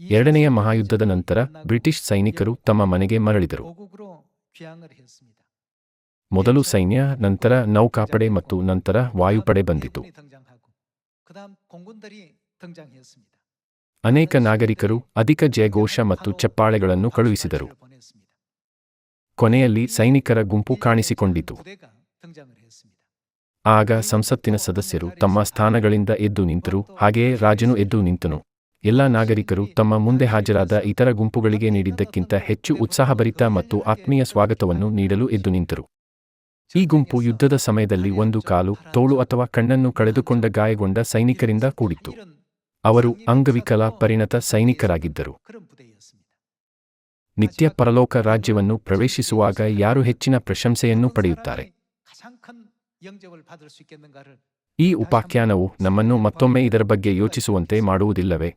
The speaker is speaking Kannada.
ಎರಡನೆಯ ಮಹಾಯುದ್ಧದ ನಂತರ ಬ್ರಿಟಿಷ್ ಸೈನಿಕರು ತಮ್ಮ ಮನೆಗೆ ಮರಳಿದರು. ಮೊದಲು ಸೈನ್ಯ, ನಂತರ ನೌಕಾಪಡೆ ಮತ್ತು ನಂತರ ವಾಯುಪಡೆ ಬಂದಿತು. ಅನೇಕ ನಾಗರಿಕರು ಅಧಿಕ ಜಯಘೋಷ ಮತ್ತು ಚಪ್ಪಾಳೆಗಳನ್ನು ಕಳುಹಿಸಿದರು. ಕೊನೆಯಲ್ಲಿ ಸೈನಿಕರ ಗುಂಪು ಕಾಣಿಸಿಕೊಂಡಿತು. ಆಗ ಸಂಸತ್ತಿನ ಸದಸ್ಯರು ತಮ್ಮ ಸ್ಥಾನಗಳಿಂದ ಎದ್ದು ನಿಂತರು, ಹಾಗೆಯೇ ರಾಜನು ಎದ್ದು ನಿಂತನು. ಎಲ್ಲ ನಾಗರಿಕರು ತಮ್ಮ ಮುಂದೆ ಹಾಜರಾದ ಇತರ ಗುಂಪುಗಳಿಗೆ ನೀಡಿದ್ದಕ್ಕಿಂತ ಹೆಚ್ಚು ಉತ್ಸಾಹಭರಿತ ಮತ್ತು ಆತ್ಮೀಯ ಸ್ವಾಗತವನ್ನು ನೀಡಲು ಎದ್ದು ನಿಂತರು. ಈ ಗುಂಪು ಯುದ್ಧದ ಸಮಯದಲ್ಲಿ ಒಂದು ಕಾಲು, ತೋಳು ಅಥವಾ ಕಣ್ಣನ್ನು ಕಳೆದುಕೊಂಡ ಗಾಯಗೊಂಡ ಸೈನಿಕರಿಂದ ಕೂಡಿತ್ತು. ಅವರು ಅಂಗವಿಕಲ ಪರಿಣತ ಸೈನಿಕರಾಗಿದ್ದರು. ನಿತ್ಯ ಪರಲೋಕ ರಾಜ್ಯವನ್ನು ಪ್ರವೇಶಿಸುವಾಗ ಯಾರು ಹೆಚ್ಚಿನ ಪ್ರಶಂಸೆಯನ್ನು ಪಡೆಯುತ್ತಾರೆ? ಈ ಉಪಾಖ್ಯಾನವು ನಮ್ಮನ್ನು ಮತ್ತೊಮ್ಮೆ ಇದರ ಬಗ್ಗೆ ಯೋಚಿಸುವಂತೆ ಮಾಡುವುದಿಲ್ಲವೇ?